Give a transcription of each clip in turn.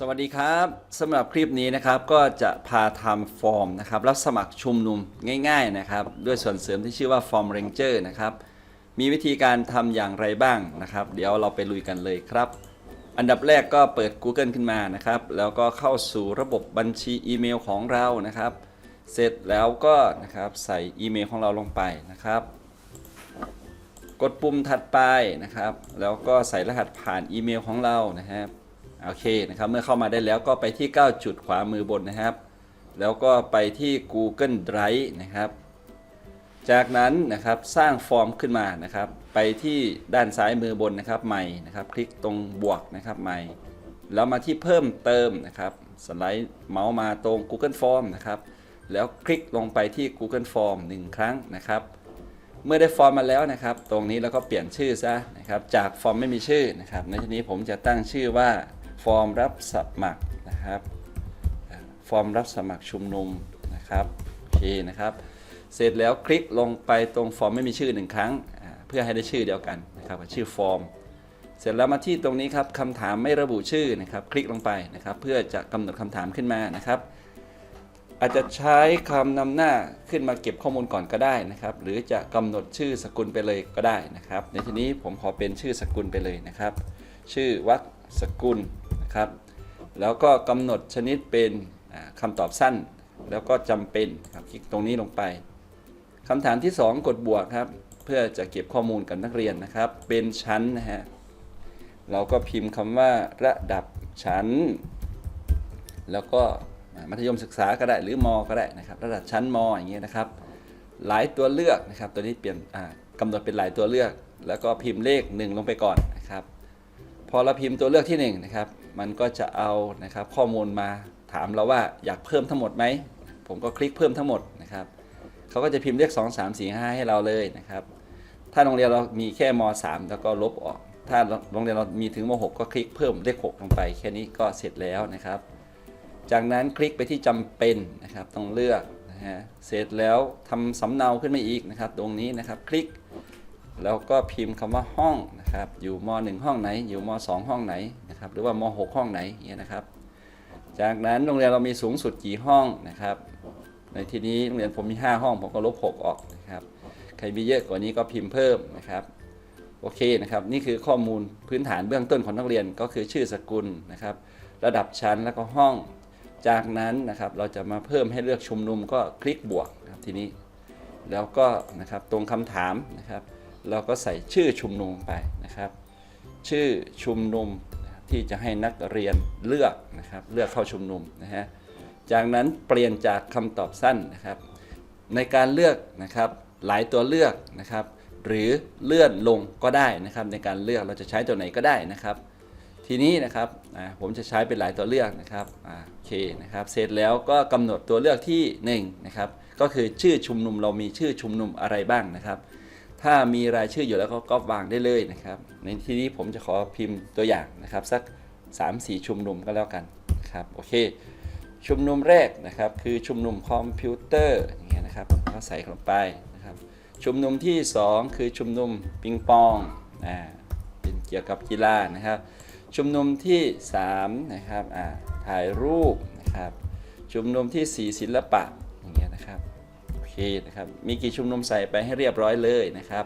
สวัสดีครับสำหรับคลิปนี้นะครับก็จะพาทำฟอร์มนะครับรับสมัครชุมนุมง่ายๆนะครับด้วยส่วนเสริมที่ชื่อว่าฟอร์มเรนเจอร์นะครับมีวิธีการทำอย่างไรบ้างนะครับ เดี๋ยวเราไปลุยกันเลยครับ อันดับแรกก็เปิด Google ขึ้นมานะครับแล้วก็เข้าสู่ระบบบัญชีอีเมลของเรานะครับ เสร็จแล้วก็นะครับใส่อีเมลของเราลงไปนะครับกดปุ่มถัดไปนะครับ แล้วก็ใส่รหัสผ่านอีเมลของเรานะครับ โอเคนะครับเมื่อเข้ามาได้แล้วก็ไปที่ 9 จุดขวามือบนนะครับ แล้วก็ไปที่ Google Drive นะครับ จากนั้นนะครับสร้างฟอร์มขึ้นมานะครับ ไปที่ด้านซ้ายมือบนนะครับใหม่นะครับ คลิกตรงบวกนะครับใหม่แล้วมาที่เพิ่มเติมนะครับสไลด์เมาส์มาตรง Google Form นะครับแล้วคลิกลงไปที่ Google Form 1 ครั้งนะครับ เมื่อได้ฟอร์มมาแล้วนะครับ ตรงนี้เราก็เปลี่ยนชื่อซะนะครับจากฟอร์มไม่มีชื่อนะครับในที่นี้ผมจะตั้งชื่อว่า ฟอร์มรับสมัครนะครับฟอร์มรับสมัครชุมนุมนะครับโอเคนะครับ เสร็จแล้วคลิกลงไปตรงฟอร์มไม่มีชื่อหนึ่งครั้ง เพื่อให้ได้ชื่อเดียวกันนะครับชื่อฟอร์ม เสร็จแล้วมาที่ตรงนี้ครับคำถามไม่ระบุชื่อนะครับ คลิกลงไปนะครับ เพื่อจะกำหนดคำถามขึ้นมานะครับอาจจะใช้คำนำหน้าขึ้นมาเก็บข้อมูลก่อนก็ได้นะครับ หรือจะกำหนดชื่อสกุลไปเลยก็ได้นะครับ ในที่นี้ผมขอเป็นชื่อสกุลไปเลยนะครับ ชื่อวรรค สกุลนะครับ แล้วก็กำหนดชนิดเป็นอ่าคำตอบสั้น แล้วก็จำเป็นครับคลิกตรงนี้ลงไปคำถามที่ 2 กดบวกครับ เพื่อจะเก็บข้อมูลกับนักเรียนนะครับ เป็นชั้นนะฮะเราก็พิมพ์คำว่าระดับชั้น แล้วก็มัธยมศึกษาก็ได้หรือมก็ได้นะครับ ระดับชั้นมอย่างเงี้ยนะครับ หลายตัวเลือกนะครับ ตัวนี้เปลี่ยนอ่ากำหนดเป็นหลายตัวเลือก แล้วก็พิมพ์เลข 1 ลงไปก่อน พอเราพิมพ์ตัวเลือกที่1นะครับ มันก็จะเอานะครับข้อมูลมาถามเราว่าอยากเพิ่มทั้งหมดไหม ผมก็คลิกเพิ่มทั้งหมดนะครับ เขาก็จะพิมพ์เลข 2 3 4 5 ให้เราเลยนะครับ ถ้าโรงเรียนเรามีแค่ม 3 แล้วก็ลบออก ถ้าโรงเรียนเรามีถึงม 6 ก็คลิกเพิ่มเลข 6 ลงไป แค่นี้ก็เสร็จแล้วนะครับ จากนั้นคลิกไปที่จำเป็นนะครับ ต้องเลือกนะฮะ เสร็จแล้วทำสำเนาขึ้นมาอีกนะครับ ตรงนี้นะครับ คลิก แล้วก็พิมพ์คำว่าห้อง นะครับ อยู่ม 1 ห้องไหน อยู่ม 2 ห้องไหนนะครับ หรือว่าม 6 ห้องไหนเงี้ยนะครับ จากนั้นโรงเรียนเรามีสูงสุดกี่ห้องนะครับ ในที่นี้โรงเรียนผมมี 5 ห้องผมก็ลบ 6 ออกนะครับ ใครมีเยอะกว่านี้ก็พิมพ์เพิ่มนะครับ โอเคนะครับ นี่คือข้อมูลพื้นฐานเบื้องต้นของนักเรียนก็คือชื่อสกุลนะครับ ระดับชั้นแล้วก็ห้อง จากนั้นนะครับเราจะมาเพิ่มให้เลือกชุมนุมก็คลิกบวกนะครับทีนี้ แล้วก็นะครับตรงคำถามนะครับ เราก็ใส่ชื่อชุมนุมไปนะครับ ชื่อชุมนุมที่จะให้นักเรียนเลือกนะครับเลือกเข้าชุมนุมนะฮะจากนั้นเปลี่ยนจากคำตอบสั้นนะครับ ในการเลือกนะครับหลายตัวเลือกนะครับ หรือเลื่อนลงก็ได้นะครับ ในการเลือกเราจะใช้ตัวไหนก็ได้นะครับ ทีนี้นะครับผมจะใช้เป็นหลายตัวเลือกนะครับโอเคนะครับ เสร็จแล้วก็กำหนดตัวเลือกที่1นะครับก็คือชื่อชุมนุมเรามีชื่อชุมนุมอะไรบ้างนะครับ ถ้ามีรายชื่ออยู่แล้วก็ก็วางได้เลยนะครับ ในที่นี้ผมจะขอพิมพ์ตัวอย่างนะครับ สัก 3-4 ชุมนุมก็แล้วกันนะครับโอเค ชุมนุมแรกนะครับคือชุมนุมคอมพิวเตอร์อย่างเงี้ยนะครับก็ใส่ลงไปนะครับ ชุมนุมที่ 2 คือชุมนุมปิงปองอ่าเป็นเกี่ยวกับกีฬานะครับ ชุมนุมที่3นะครับอ่าถ่ายรูปนะครับชุมนุมทีสี่4 ศิลปะอย่างเงี้ยนะครับ นะครับมีกี่ชุมนุมใส่ไปให้เรียบร้อยเลยนะครับ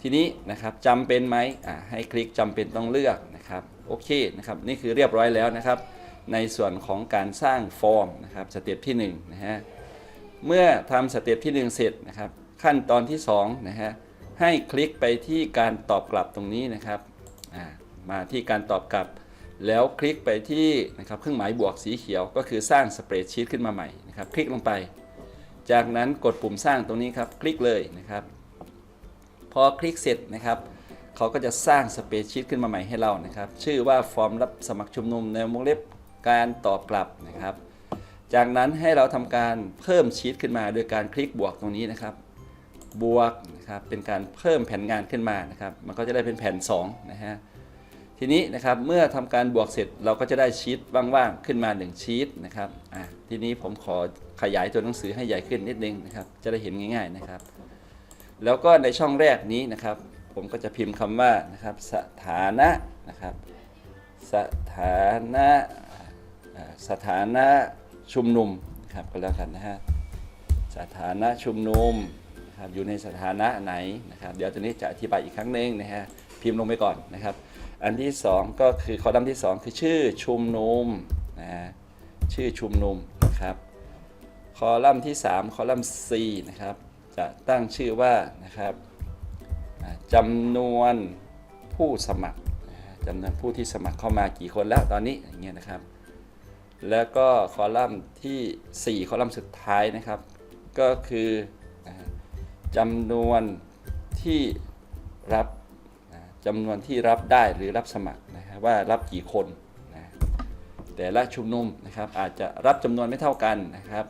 ทีนี้นะครับจำเป็นไหมอ่าให้คลิกจำเป็นต้องเลือกนะครับโอเคนะครับนี่คือเรียบร้อยแล้วนะครับ ในส่วนของการสร้างฟอร์มนะครับสเต็ปที่1นะฮะเมื่อทำสเต็ปที่ 1 เสร็จนะครับ ขั้นตอนที่2นะฮะให้คลิกไปที่การตอบกลับตรงนี้นะครับอ่ามาที่การตอบกลับ แล้วคลิกไปที่นะครับเครื่องหมายบวกสีเขียวก็คือสร้างสเปรดชีตขึ้นมาใหม่นะครับ คลิกลงไป จากนั้นกดปุ่มสร้างตรงนี้ครับ คลิกเลยนะครับ พอคลิกเสร็จนะครับเขาก็จะสร้างสเปรดชีตขึ้นมาใหม่ให้เรานะครับ ชื่อว่าฟอร์มรับสมัครชุมนุมในวงเล็บการตอบกลับนะครับ จากนั้นให้เราทำการเพิ่มชีตขึ้นมา โดยการคลิกบวกตรงนี้นะครับ บวกนะครับเป็นการเพิ่มแผ่นงานขึ้นมานะครับ มันก็จะได้เป็นแผ่น2นะฮะ ทีนี้นะครับเมื่อทำการบวกเสร็จเราก็จะได้ชีตว่างๆขึ้นมา 1 ชีตนะครับอะทีนี้ผมขอขยายตัวหนังสือให้ใหญ่ขึ้นนิดนึงนะครับ จะได้เห็นง่ายๆนะครับ แล้วก็ในช่องแรกนี้นะครับ ผมก็จะพิมพ์คำว่านะครับสถานะนะครับ สถานะสถานะชุมนุมครับก็แล้วกันนะฮะสถานะชุมนุมนครับอยู่ในสถานะไหนนะครับ เดี๋ยวตัวนี้จะอธิบายอีกครั้งหนึ่งนะฮะพิมพ์ลงไปก่อนนะครับ อันที่สองก็คือคอลัมน์ที่สองคือชื่อชุมนุมนะฮะชื่อชุมนุมนะครับ คอลัมน์ที่ 3 คอลัมน์ C นะครับ จะตั้งชื่อว่านะครับจำนวนผู้สมัครจำนวนผู้ที่สมัครเข้ามากี่คนแล้วตอนนี้อย่างเงี้ยนะครับ แล้วก็คอลัมน์ที่ 4 คอลัมน์สุดท้ายนะครับ ก็คือจำนวนที่รับ จำนวนที่รับได้หรือรับสมัครนะฮะว่ารับกี่คนนะแต่ละชุมนุมนะครับอาจจะรับจำนวนไม่เท่ากันนะครับ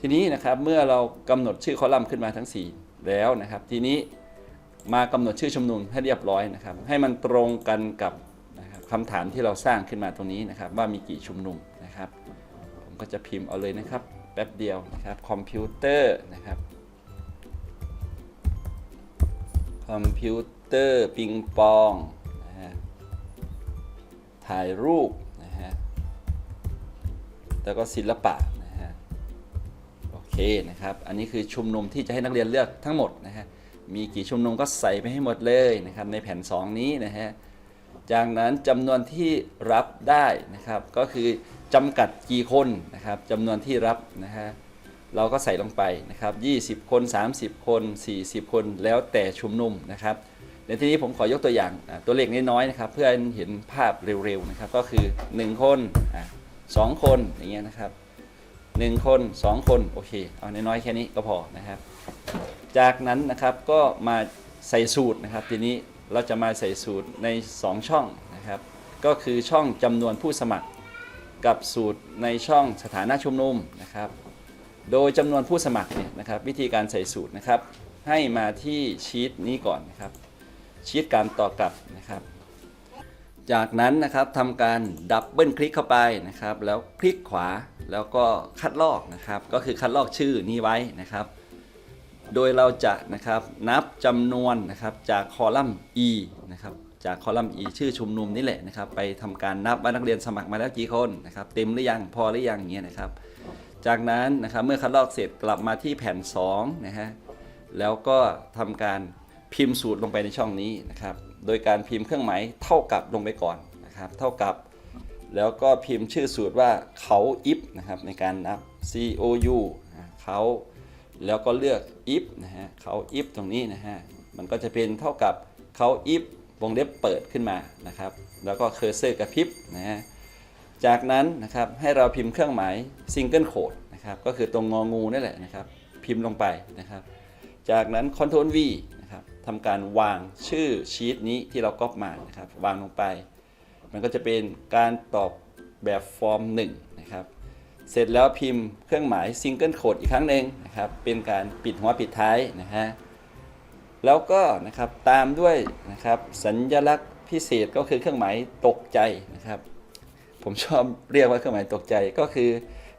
ทีนี้นะครับเมื่อเรากำหนดชื่อคอลัมน์ขึ้นมาทั้ง 4 แล้วนะครับ ทีนี้มากำหนดชื่อชุมนุมให้เรียบร้อยนะครับ ให้มันตรงกันกับคำถามที่เราสร้างขึ้นมาตรงนี้นะครับ ว่ามีกี่ชุมนุมนะครับ ผมก็จะพิมพ์เอาเลยนะครับแป๊บเดียวนะครับคอมพิวเตอร์นะครับคอมพิวเตอร์ปิงปองนะฮะถ่ายรูปนะฮะแล้วก็ศิลปะนะฮะโอเคนะครับ อันนี้คือชุมนุมที่จะให้นักเรียนเลือกทั้งหมดนะฮะมีกี่ชุมนุมก็ใส่ไปให้หมดเลยนะครับในแผ่น 2 นี้นะฮะจากนั้นจำนวนที่รับได้นะครับก็คือจำกัดกี่คนนะครับจำนวนที่รับนะฮะเราก็ใส่ลงไปนะครับ 20 คน 30 คน 40 คน แล้วแต่ชุมนุมนะครับ ในที่นี้ผมขอยกตัวอย่างตัวเลขน้อยๆนะครับ เพื่อให้เห็นภาพเร็วๆนะครับ ก็คือ 1 คนอะสองคนอย่างเงี้ยนะครับหนึ่งคนสองคนโอเค เอาน้อยๆแค่นี้ก็พอนะครับ จากนั้นนะครับก็มาใส่สูตรนะครับ ทีนี้เราจะมาใส่สูตรใน 2 ช่องนะครับ ก็คือช่องจำนวนผู้สมัครกับสูตรในช่องสถานะชุมนุมนะครับ โดยจำนวนผู้สมัครเนี่ยนะครับ วิธีการใส่สูตรนะครับ ให้มาที่ชีตนี้ก่อนนะครับ ชีตการต่อกลับนะครับ จากนั้นนะครับทำการดับเบิลคลิกเข้าไปนะครับ แล้วคลิกขวาแล้วก็คัดลอกนะครับ ก็คือคัดลอกชื่อนี้ไว้นะครับ โดยเราจะนะครับนับจำนวนนะครับจากคอลัมน์ e นะครับจากคอลัมน์ e ชื่อชุมนุมนี่แหละนะครับ ไปทำการนับว่านักเรียนสมัครมาแล้วกี่คนนะครับ เต็มหรือยังพอหรือยังอย่างเงี้ยนะครับ จากนั้นนะครับเมื่อคัดลอกเสร็จกลับมาที่แผ่น2นะฮะแล้วก็ทำการ พิมพ์สูตรลงไปในช่องนี้นะครับ โดยการพิมพ์เครื่องหมายเท่ากับลงไปก่อนนะครับ เท่ากับ แล้วก็พิมพ์ชื่อสูตรว่าเขาอิฟนะครับในการนับ C O U เขาแล้วก็เลือก if นะฮะเขา if ตรงนี้นะฮะมันก็จะเป็นเท่ากับเขา if วงเล็บเปิดขึ้นมานะครับ แล้วก็เคอร์เซอร์กระพริบนะฮะจากนั้นนะครับให้เราพิมพ์เครื่องหมายซิงเกิลโคดนะครับก็คือตรงงองูนั่นแหละนะครับ พิมพ์ลงไปนะครับ จากนั้น Ctrl V ทำการวางชื่อชีตนี้ที่เราก๊อปมานะครับ วางลงไป มันก็จะเป็นการตอบแบบฟอร์ม1นะครับ เสร็จแล้วพิมพ์เครื่องหมายซิงเกิลโคดอีกครั้งหนึ่งนะครับ เป็นการปิดหัวปิดท้ายนะฮะ แล้วก็นะครับตามด้วยนะครับสัญลักษณ์พิเศษก็คือเครื่องหมายตกใจนะครับ ผมชอบเรียกว่าเครื่องหมายตกใจก็คือ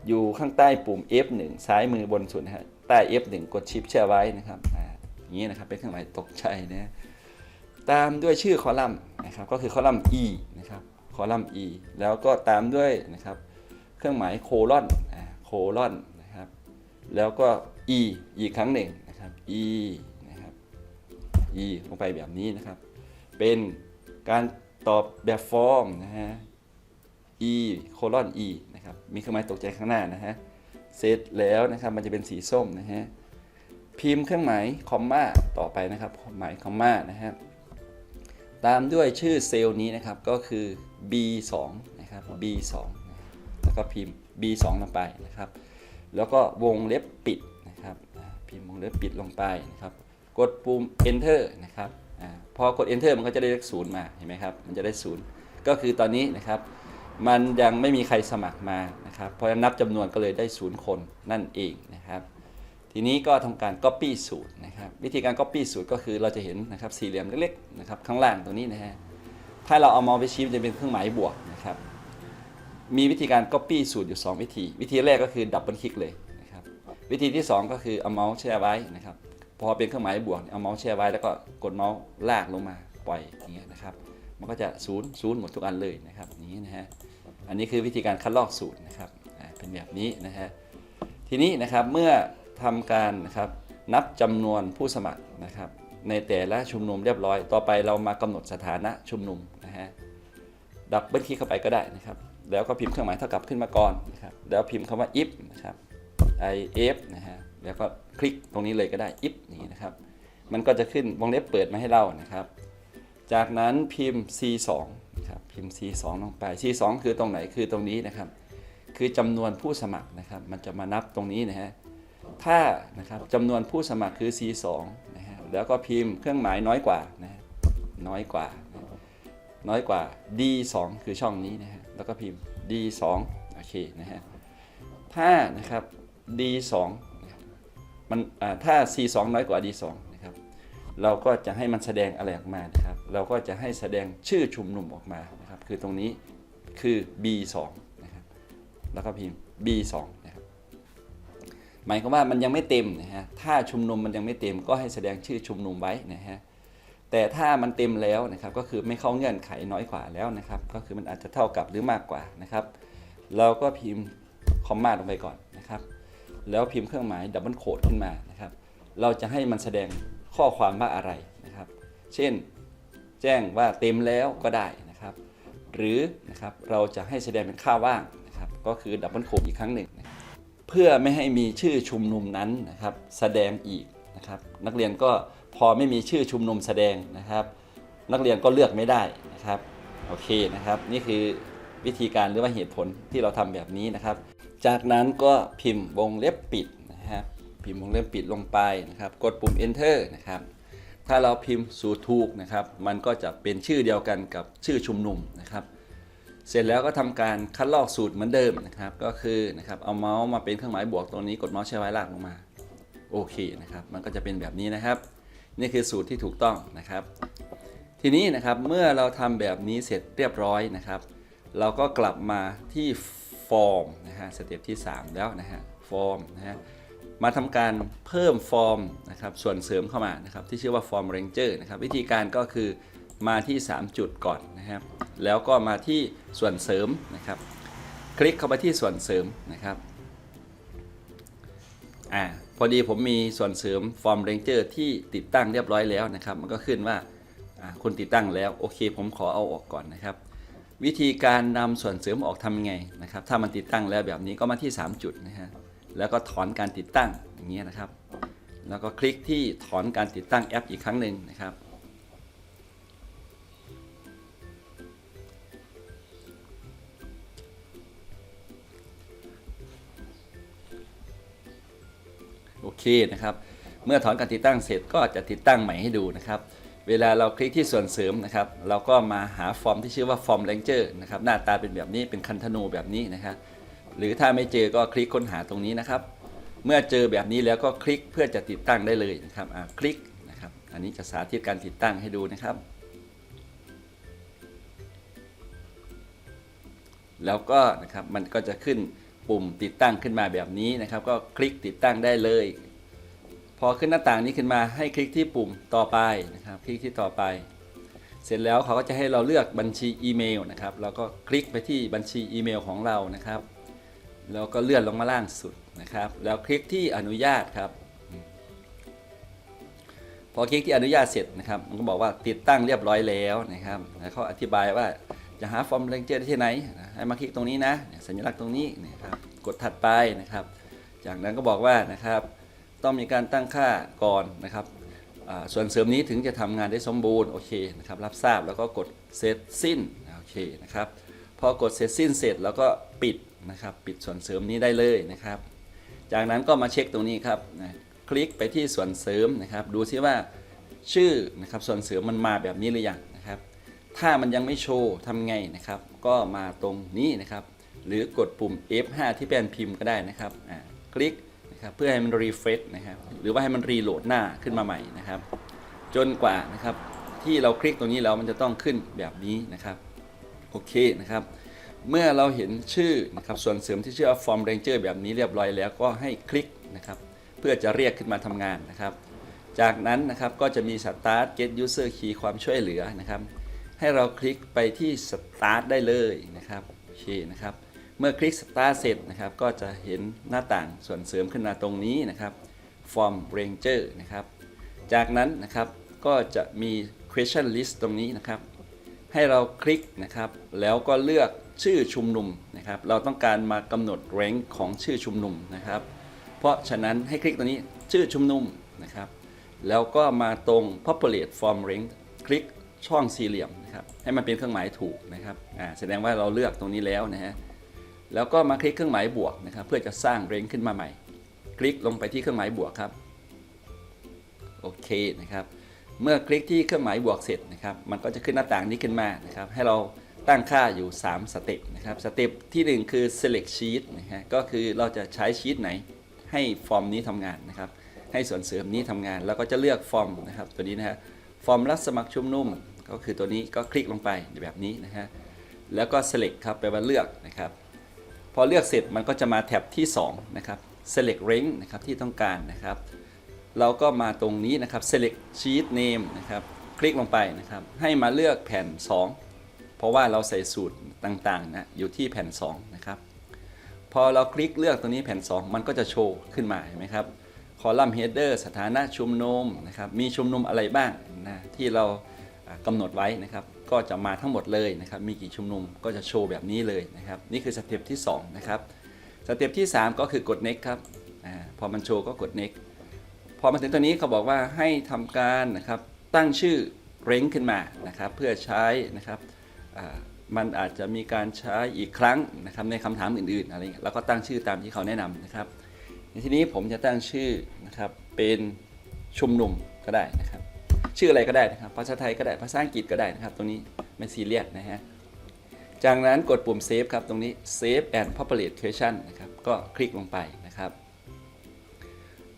อยู่ข้างใต้ปุ่ม F1 ซ้ายมือบนสุดนะฮะใต้ F1 กดชิปแช่ไว้นะครับ อย่างนี้นะครับ เป็นเครื่องหมายตกใจนะตามด้วยชื่อคอลัมน์นะครับ ก็คือคอลัมน์ E นะครับ คอลัมน์ E แล้วก็ตามด้วยนะครับ เครื่องหมายโคลอนโคลอนนะครับ แล้วก็ E อีกครั้งหนึ่งนะครับ E นะครับ E ลงไปแบบนี้นะครับ เป็นการตอบแบบฟอร์มนะฮะ e โคลอน e นะครับ มีเครื่องหมายตกใจข้างหน้านะฮะ เสร็จแล้วนะครับ มันจะเป็นสีส้มนะฮะ พิมพ์เครื่องหมายคอมมาต่อไปนะครับหมายคอมมานะฮะตามด้วยชื่อเซลล์นี้นะครับก็คือ b2 นะครับ b2 แล้วก็พิมพ์ b2 ลงไปนะครับ แล้วก็วงเล็บปิดนะครับ พิมพ์วงเล็บปิดลงไปนะครับ กดปุ่ม enter นะครับอาพอกด enter มันก็จะได้เลขศูนย์มาเห็นไหมครับ มันจะได้ศูนย์ก็คือตอนนี้นะครับ มันยังไม่มีใครสมัครมานะครับ เพราะฉะนั้นนับจำนวนก็เลยได้ศูนย์คนนั่นเองนะครับ ทีนี้ก็ทำการ copy สูตรนะครับวิธีการ copy สูตรก็คือเราจะเห็นนะครับสี่เหลี่ยมเล็กๆนะครับข้างล่างตรงนี้นะฮะถ้าเราเอามาส์ไปชี้มันจะเป็นเครื่องหมายบวกนะครับมีวิธีการ copy สูตรอยู่ 2 วิธี วิธีแรกก็คือดับเบิลคลิกเลยนะครับวิธีที่ 2 ก็คือเอาเมาส์แช่ไว้นะครับพอเป็นเครื่องหมายบวกเอาเมาส์แช่ไว้แล้วก็กดเมาส์ลากลงมาปล่อยอย่างเงี้ยนะครับมันก็จะศูนย์ศูนย์หมดทุกอันเลยนะครับอย่างนี้นะฮะอันนี้คือวิธีการคัดลอกสูตรนะครับเป็นแบบนี้นะฮะทีนี้นะครับเมื่อ ทำการนะครับนับจำนวนผู้สมัครนะครับ ในแต่ละชุมนุมเรียบร้อย ต่อไปเรามากำหนดสถานะชุมนุมนะฮะดับเบิลคลิกเข้าไปก็ได้นะครับ แล้วก็พิมพ์เครื่องหมายเท่ากับขึ้นมาก่อนนะครับแล้วพิมพ์คำว่า if นะครับ if นะฮะแล้วก็คลิกตรงนี้เลยก็ได้ if นี่นะครับมันก็จะขึ้นวงเล็บเปิดมาให้เรานะครับ จากนั้นพิมพ์ c2 นะครับพิมพ์ c2 ลงไป c2 คือตรงไหนคือตรงนี้นะครับ คือจำนวนผู้สมัครนะครับ มันจะมานับตรงนี้นะฮะ ถ้านะครับจำนวนผู้สมัครคือ c2 นะฮะแล้วก็พิมพ์เครื่องหมายน้อยกว่านะฮะน้อยกว่า น้อยกว่า d2 คือช่องนี้นะฮะแล้วก็พิมพ์ d2 โอเคนะฮะถ้านะครับ d2 มันถ้า c2 น้อยกว่า d2 นะครับเราก็จะให้มันแสดงอะไรออกมานะครับเราก็จะให้แสดงชื่อชุมนุมออกมานะครับคือตรงนี้คือ B2 นะครับแล้วก็พิมพ์ B2 หมายความว่ามันยังไม่เต็มนะฮะถ้าชุมนุมมันยังไม่เต็มก็ให้แสดงชื่อชุมนุมไว้นะฮะแต่ถ้ามันเต็มแล้วนะครับก็คือไม่เข้าเงื่อนไขน้อยกว่าแล้วนะครับ ก็คือมันอาจจะเท่ากับหรือมากกว่านะครับ เราก็พิมพ์คอมมาลงไปก่อนนะครับ แล้วพิมพ์เครื่องหมายดับเบิลโคดขึ้นมานะครับ เราจะให้มันแสดงข้อความว่าอะไรนะครับ เช่น แจ้งว่าเต็มแล้วก็ได้นะครับ หรือนะครับเราจะให้แสดงเป็นค่าว่างนะครับ ก็คือดับเบิลโคดอีกครั้งหนึ่ง เพื่อไม่ให้มีชื่อชุมนุมนั้นนะครับแสดงอีกนะครับ นักเรียนก็พอไม่มีชื่อชุมนุมแสดงนะครับ นักเรียนก็เลือกไม่ได้นะครับโอเคนะครับ นี่คือวิธีการหรือว่าเหตุผลที่เราทำแบบนี้นะครับ จากนั้นก็พิมพ์วงเล็บปิดนะครับพิมพ์วงเล็บปิดลงไปนะครับ กดปุ่ม enter นะครับถ้าเราพิมพ์สูตรถูกนะครับ มันก็จะเป็นชื่อเดียวกันกับชื่อชุมนุมนะครับ เสร็จแล้วก็ทำการคัดลอกสูตรเหมือนเดิมนะครับ ก็คือนะครับเอาเมาส์มาเป็นเครื่องหมายบวกตรงนี้กดเมาส์ใช้ไว้ลากลงมาโอเคนะครับ มันก็จะเป็นแบบนี้นะครับ นี่คือสูตรที่ถูกต้องนะครับ ทีนี้นะครับเมื่อเราทำแบบนี้เสร็จเรียบร้อยนะครับ เราก็กลับมาที่ฟอร์มนะฮะสเต็ปที่ 3 แล้วนะฮะฟอร์มนะฮะมาทำการเพิ่มฟอร์มนะครับส่วนเสริมเข้ามานะครับที่ชื่อว่าฟอร์มเรนเจอร์นะครับวิธีการก็คือ มาที่ 3 จุดก่อนนะครับ แล้วก็มาที่ส่วนเสริมนะครับ คลิกเข้าไปที่ส่วนเสริมนะครับอ่าพอดีผมมีส่วนเสริมฟอร์มเรนเจอร์ที่ติดตั้งเรียบร้อยแล้วนะครับ มันก็ขึ้นว่าอ่าคุณติดตั้งแล้วโอเค ผมขอเอาออกก่อนนะครับ วิธีการนำส่วนเสริมออกทำยังไงนะครับ ถ้ามันติดตั้งแล้วแบบนี้ก็มาที่ 3 จุดนะฮะแล้วก็ถอนการติดตั้งอย่างเงี้ยนะครับ แล้วก็คลิกที่ถอนการติดตั้งแอปอีกครั้งหนึ่งนะครับ โอเคนะครับ เมื่อถอนการติดตั้งเสร็จก็จะติดตั้งใหม่ให้ดูนะครับ เวลาเราคลิกที่ส่วนเสริมนะครับ เราก็มาหาฟอร์มที่ชื่อว่าฟอร์มเลงเจอร์นะครับหน้าตาเป็นแบบนี้เป็นคันธนูแบบนี้นะครับหรือถ้าไม่เจอก็คลิกค้นหาตรงนี้นะครับ เมื่อเจอแบบนี้แล้วก็คลิกเพื่อจะติดตั้งได้เลยนะครับอ่าคลิกนะครับ อันนี้จะสาธิตการติดตั้งให้ดูนะครับ แล้วก็นะครับมันก็จะขึ้น ปุ่มติดตั้งขึ้นมาแบบนี้นะครับ ก็คลิกติดตั้งได้เลย พอขึ้นหน้าต่างนี้ขึ้นมาให้คลิกที่ปุ่มต่อไปนะครับ คลิกที่ต่อไป เสร็จแล้วเขาก็จะให้เราเลือกบัญชีอีเมลนะครับเราก็คลิกไปที่บัญชีอีเมลของเรานะครับแล้วก็เลื่อนลงมาล่างสุดนะครับ แล้วคลิกที่อนุญาตครับ พอคลิกที่อนุญาตเสร็จนะครับ มันก็บอกว่าติดตั้งเรียบร้อยแล้วนะครับแล้วเขาอธิบายว่า จะหาฟอร์มเลงเจอร์ได้ที่ไหน ให้มาคลิกตรงนี้นะสัญลักษณ์ตรงนี้นะครับกดถัดไปนะครับ จากนั้นก็บอกว่านะครับ ต้องมีการตั้งค่าก่อนนะครับส่วนเสริมนี้ถึงจะทำงานได้สมบูรณ์โอเคนะครับรับทราบแล้วก็กดเสร็จสิ้นโอเคนะครับพอกดเสร็จสิ้นเสร็จแล้วก็ปิดนะครับปิดส่วนเสริมนี้ได้เลยนะครับ จากนั้นก็มาเช็คตรงนี้ครับนะคลิกไปที่ส่วนเสริมนะครับ ดูซิว่าชื่อนะครับส่วนเสริมมันมาแบบนี้หรือยัง ถ้ามันยังไม่โชว์ทำไงนะครับ ก็มาตรงนี้นะครับ หรือกดปุ่ม F5 ที่เป็นพิมพ์ก็ได้นะครับอ่าคลิกนะครับเพื่อให้มันรีเฟรชนะครับ หรือว่าให้มันรีโหลดหน้าขึ้นมาใหม่นะครับ จนกว่านะครับที่เราคลิกตรงนี้แล้วมันจะต้องขึ้นแบบนี้นะครับโอเคนะครับ เมื่อเราเห็นชื่อนะครับส่วนเสริมที่ชื่อว่า Form Ranger แบบนี้เรียบร้อยแล้วก็ให้คลิกนะครับ เพื่อจะเรียกขึ้นมาทำงานนะครับ จากนั้นนะครับก็จะมี Start Get User Key ความช่วยเหลือนะครับ ให้เราคลิกไปที่ Start ได้เลยนะครับโอเคนะครับ เมื่อคลิก Start เสร็จนะครับ ก็จะเห็นหน้าต่างส่วนเสริมขึ้นมาตรงนี้นะครับ Form Ranger นะครับ จากนั้นนะครับก็จะมี question list ตรงนี้นะครับ ให้เราคลิกนะครับ แล้วก็เลือกชื่อชุมนุมนะครับ เราต้องการมากำหนด rank ของชื่อชุมนุมนะครับ เพราะฉะนั้นให้คลิกตรงนี้ชื่อชุมนุมนะครับ แล้วก็มาตรง populate form rank คลิก ช่องสี่เหลี่ยมนะครับให้มันเป็นเครื่องหมายถูกนะครับแสดงว่าเราเลือกตรงนี้แล้วนะฮะแล้วก็มาคลิกเครื่องหมายบวกนะครับ เพื่อจะสร้างเร้งขึ้นมาใหม่ คลิกลงไปที่เครื่องหมายบวกครับโอเคนะครับ เมื่อคลิกที่เครื่องหมายบวกเสร็จนะครับ มันก็จะขึ้นหน้าต่างนี้ขึ้นมานะครับ ให้เราตั้งค่าอยู่ 3 สเต็ปนะครับ สเต็ปทีหนึ่1 คือ select sheet นะฮะก็คือเราจะใช้ชีตไหนให้ฟอร์มนี้ทำงานนะครับ ให้ส่วนเสริมนี้ทำงาน แล้วก็จะเลือกฟอร์มนะครับ ตัวนี้นะฮะฟอร์มรับสมัครชุมนุม ก็คือตัวนี้ก็คลิกลงไปแบบนี้นะฮะแล้วก็ select ครับแปลว่าเลือกนะครับพอเลือกเสร็จมันก็จะมาแท็บที่2นะครับ select rank นะครับที่ต้องการนะครับ เราก็มาตรงนี้นะครับ select sheet name นะครับคลิกลงไปนะครับ ให้มาเลือกแผ่น 2 เพราะว่าเราใส่สูตรต่างๆนะอยู่ที่แผ่น2นะครับพอเราคลิกเลือกตรงนี้แผ่น 2 มันก็จะโชว์ขึ้นมาเห็นไหมครับคอลัมน์ header สถานะชุมนุมนะครับมีชุมนุมอะไรบ้างนะที่เรา อ่ากำหนดไว้นะครับ ก็จะมาทั้งหมดเลยนะครับ มีกี่ชุมนุมก็จะโชว์แบบนี้เลยนะครับ นี่คือสเต็ปที่2นะครับ สเต็ปที่ 3 ก็คือกด next ครับอพอมันโชว์ก็กด next พอมาถึงตัวนี้เขาบอกว่าให้ทำการนะครับตั้งชื่อเร้งขึ้นมานะครับ เพื่อใช้นะครับมันอาจจะมีการใช้อีกครั้งนะครับในคำถามอื่นๆอะไรเงี้ยแล้วก็ตั้งชื่อตามที่เขาแนะนำนะครับในที่นี้ผมจะตั้งชื่อนะครับเป็นชุมนุมก็ได้นะครับ ชื่ออะไรก็ได้นะครับภาษาไทยก็ได้ภาษาอังกฤษก็ได้นะครับ ตรงนี้ไม่ซีเรียสนะฮะจากนั้นกดปุ่ม Save ครับตรงนี้ Save and Populate Question นะครับก็คลิกลงไปนะครับ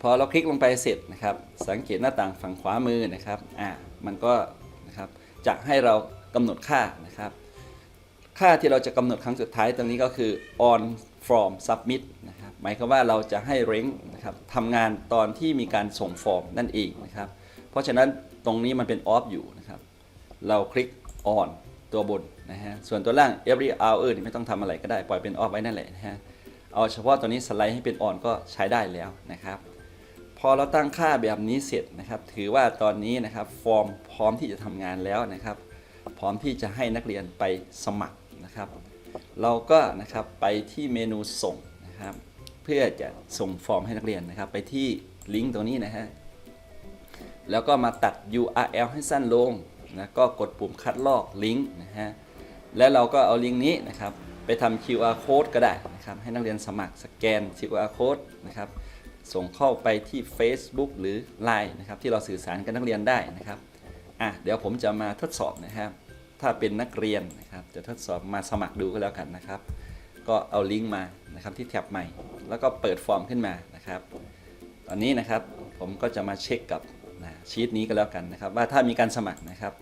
พอเราคลิกลงไปเสร็จนะครับสังเกตหน้าต่างฝั่งขวามือนะครับอ่ามันก็นะครับจะให้เรากำหนดค่านะครับ ค่าที่เราจะกำหนดครั้งสุดท้ายตรงนี้ก็คือ on from submit นะครับหมายความว่าเราจะให้ rank นะครับทำงานตอนที่มีการส่งฟอร์มนั่นเองนะครับเพราะฉะนั้น ตรงนี้มันเป็น off อยู่นะครับ เราคลิก on ตัวบนนะฮะ ส่วนตัวล่าง every hour นี่ไม่ต้องทำอะไรก็ได้ ปล่อยเป็น off ไว้นั่นแหละนะฮะ เอาเฉพาะตัวนี้สไลด์ให้เป็น on ก็ใช้ได้แล้วนะครับ พอเราตั้งค่าแบบนี้เสร็จนะครับ ถือว่าตอนนี้นะครับฟอร์มพร้อมที่จะทำงานแล้วนะครับ พร้อมที่จะให้นักเรียนไปสมัครนะครับ เราก็นะครับไปที่เมนูส่งนะครับ เพื่อจะส่งฟอร์มให้นักเรียนนะครับ ไปที่ลิงก์ตรงนี้นะฮะ แล้วก็มาตัด URL ให้สั้นลงนะก็กดปุ่มคัดลอกลิงก์นะฮะแล้วเราก็เอาลิงก์นี้นะครับไปทำ QR code ก็ได้นะครับให้นักเรียนสมัครสแกน QR code นะครับส่งเข้าไปที่ Facebook หรือ Line นะครับที่เราสื่อสารกับนักเรียนได้นะครับอะเดี๋ยวผมจะมาทดสอบนะครับ ถ้าเป็นนักเรียนนะครับจะทดสอบมาสมัครดูก็แล้วกันนะครับ ก็เอาลิงก์มานะครับที่แท็บใหม่ แล้วก็เปิดฟอร์มขึ้นมานะครับ ตอนนี้นะครับผมก็จะมาเช็คกับ ชีตนี้ก็แล้วกันนะครับ ว่าถ้ามีการสมัครนะครับ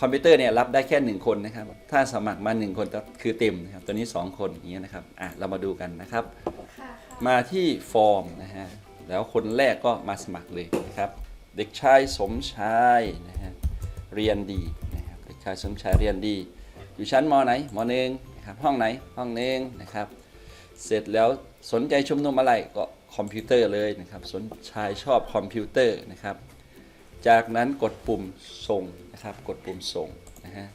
คอมพิวเตอร์เนี่ยรับได้แค่ 1 คนนะครับ ถ้าสมัครมา 1 คนก็คือเต็มนะครับตัวนี้ 2 คนอย่างเงี้ยนะครับอะเรามาดูกันนะครับค่ะค่ะมาที่ฟอร์มนะฮะแล้วคนแรกก็มาสมัครเลยนะครับ เด็กชายสมชายนะฮะเรียนดีนะครับเด็กชายสมชายเรียนดี อยู่ชั้นมไหนมหนึ่งนะครับห้องไหนห้องหนึ่งนะครับ เสร็จแล้วสนใจชุมนุมอะไรก็คอมพิวเตอร์เลยนะครับ สนชายชอบคอมพิวเตอร์นะครับ จากนั้นกดปุ่มส่งนะครับ กดปุ่มส่งนะฮะ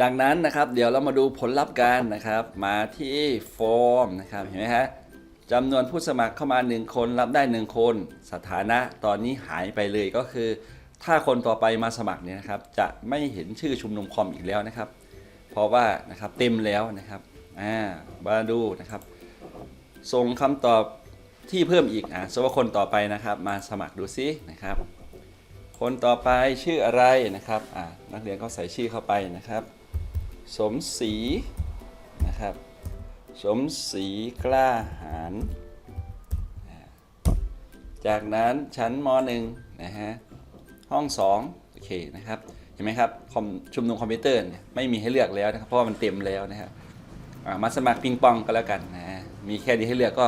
จากนั้นนะครับเดี๋ยวเรามาดูผลลัพธ์กันนะครับ มาที่ฟอร์มนะครับเห็นไหมฮะจำนวนผู้สมัครเข้ามา 1 คนรับได้ 1 คน สถานะตอนนี้หายไปเลยก็คือ ถ้าคนต่อไปมาสมัครเนี่ยนะครับ จะไม่เห็นชื่อชุมนุมคอมอีกแล้วนะครับ เพราะว่านะครับเต็มแล้วนะครับอ่ามาดูนะครับ ส่งคำตอบ ที่เพิ่มอีกอะสมมติว่าคนต่อไปนะครับ มาสมัครดูซินะครับ คนต่อไปชื่ออะไรนะครับอ่านักเรียนก็ใส่ชื่อเข้าไปนะครับ สมศรีนะครับ สมศรีกล้าหาญจากนั้นชั้นมหนึ่งนะฮะห้องสองโอเคนะครับเห็นไหมครับคอมชุมนุมคอมพิวเตอร์เนี่ยไม่มีให้เลือกแล้วนะครับเพราะว่ามันเต็มแล้วนะครับมาสมัครปิงปองก็แล้วกันนะฮะมีแค่นี้ให้เลือกก็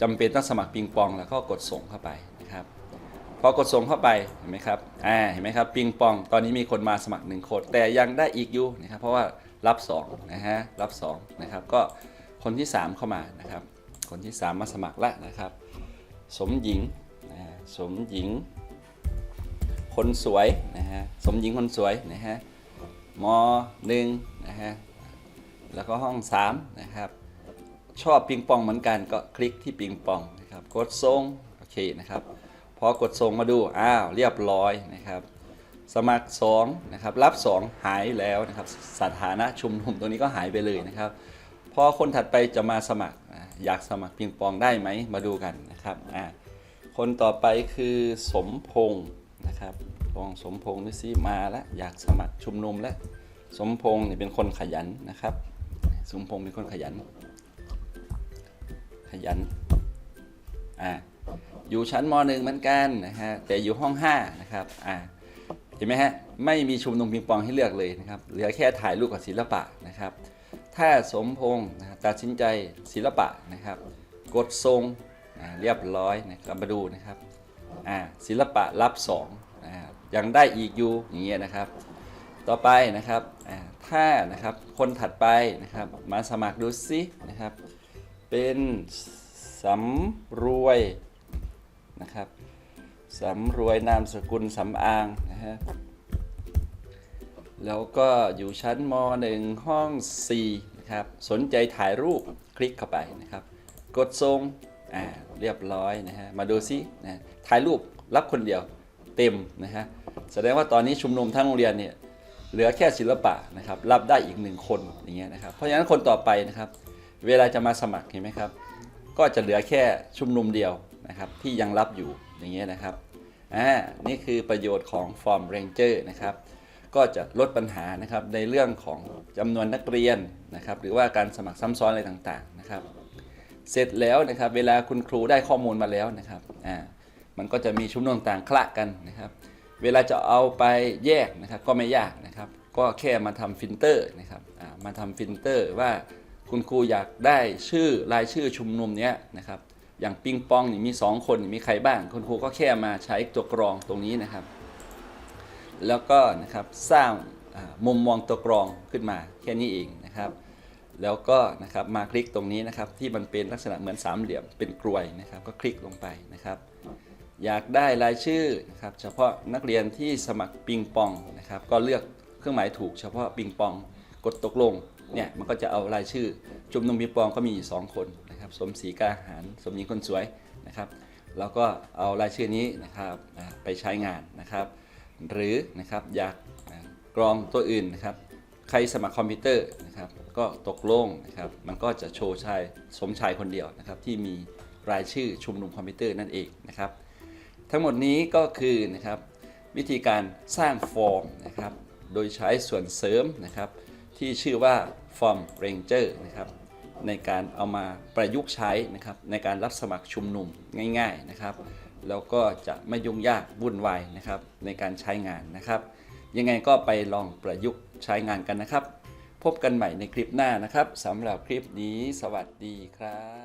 จำเป็นต้องสมัครปิงปองแล้วก็กดส่งเข้าไปนะครับพอกดส่งเข้าไปเห็นไหมครับอ่าเห็นไหมครับปิงปองตอนนี้มีคนมาสมัครหนึ่งคนแต่ยังได้อีกอยู่นะครับเพราะว่ารับ2นะฮะรับ2นะครับก็คนที่ 3 เข้ามานะครับ คนที่ 3 มาสมัครแล้วนะครับ สมหญิงนะฮะสมหญิง คนสวยนะฮะสมหญิงคนสวยนะฮะมหนึ่งนะฮะแล้วก็ห้อง3นะครับ ชอบปิงปองเหมือนกันก็คลิกที่ปิงปองนะครับ กดส่งโอเคนะครับ พอกดส่งมาดูอ้าวเรียบร้อยนะครับ สมัคร2นะครับรับ 2 หายแล้วนะครับสถานะชุมนุมตัวนี้ก็หายไปเลยนะครับ พอคนถัดไปจะมาสมัครอยากสมัครปิงปองได้ไหมมาดูกันนะครับอะคนต่อไปคือสมพงศ์นะครับลองสมพงศ์ดูซิมาแล้วอยากสมัครชุมนุมแล้วสมพงศ์เนี่ยเป็นคนขยันนะครับ สมพงศ์เป็นคนขยัน ยันอ่าอยู่ชั้นมหนึ่งเหมือนกันนะฮะแต่อยู่ห้อง5นะครับอ่าเห็นไหมฮะไม่มีชุมนุมปิงปองให้เลือกเลยนะครับเหลือแค่ถ่ายรูปกับศิลปะนะครับ ถ้าสมพงษ์นะครับตัดสินใจศิลปะนะครับ กดทรงอ่าเรียบร้อยนะครับมาดูนะครับอ่าศิลปะรับ2อ่ายังได้อีกอยู่อย่างเงี้ยนะครับ ต่อไปนะครับอ่าถ้านะครับคนถัดไปนะครับมาสมัครดูซินะครับ เป็นสำรวยนะครับสำรวยนามสกุลสำอางนะฮะแล้วก็อยู่ชั้นม .1 ห้อง 4 นะครับ สนใจถ่ายรูปคลิกเข้าไปนะครับ กดทรงอ่าเรียบร้อยนะฮะ มาดูซินะถ่ายรูปรับคนเดียวเต็มนะฮะ แสดงว่าตอนนี้ชุมนุมทั้งโรงเรียนเนี่ยเหลือแค่ศิลปะนะครับ รับได้อีกหนึ่งคนอย่างเงี้ยนะครับ เพราะฉะนั้นคนต่อไปนะครับ เวลาจะมาสมัครเห็นไหมครับ ก็จะเหลือแค่ชุมนุมเดียวนะครับ ที่ยังรับอยู่อย่างเงี้ยนะครับอ่านี่คือประโยชน์ของฟอร์มเรนเจอร์นะครับก็จะลดปัญหานะครับในเรื่องของจำนวนนักเรียนนะครับ หรือว่าการสมัครซ้ำซ้อนอะไรต่างๆนะครับ เสร็จแล้วนะครับ เวลาคุณครูได้ข้อมูลมาแล้วนะครับอ่ามันก็จะมีชุมนุมต่างๆคละกันนะครับ เวลาจะเอาไปแยกนะครับก็ไม่ยากนะครับ ก็แค่มาทำฟิลเตอร์นะครับอ่ามาทำฟิลเตอร์ว่า คุณครูอยากได้ชื่อรายชื่อชุมนุมเนี้ยนะครับ อย่างปิงปองนี่มี 2 คนมีใครบ้าง คุณครูก็แค่มาใช้ตัวกรองตรงนี้นะครับ แล้วก็นะครับสร้างมุมมองตัวกรองขึ้นมาแค่นี้เองนะครับ แล้วก็นะครับมาคลิกตรงนี้นะครับ ที่มันเป็นลักษณะเหมือนสามเหลี่ยมเป็นกลวยนะครับ ก็คลิกลงไปนะครับ อยากได้รายชื่อนะครับ เฉพาะนักเรียนที่สมัครปิงปองนะครับ ก็เลือกเครื่องหมายถูกเฉพาะปิงปอง กดตกลง เนี่ยมันก็จะเอารายชื่อจุมนุมปิปองก็มีอยู่สองคนนะครับสมศรีกาหารสมหญิงคนสวยนะครับเราก็เอารายชื่อนี้นะครับไปใช้งานนะครับ หรือนะครับอยากกรองตัวอื่นนะครับใครสมัครคอมพิวเตอร์นะครับก็ตกลงนะครับมันก็จะโชว์ชายสมชายคนเดียวนะครับที่มีรายชื่อชุมนุมคอมพิวเตอร์นั่นเองนะครับ ทั้งหมดนี้ก็คือนะครับวิธีการสร้างฟอร์มนะครับโดยใช้ส่วนเสริมนะครับที่ชื่อว่า ฟอร์มเรนเจอร์นะครับในการเอามาประยุกต์ใช้นะครับในการรับสมัครชุมนุมง่ายๆนะครับแล้วก็จะไม่ยุ่งยากวุ่นวายนะครับในการใช้งานนะครับ ยังไงก็ไปลองประยุกต์ใช้งานกันนะครับ พบกันใหม่ในคลิปหน้านะครับสำหรับคลิปนี้สวัสดีครับ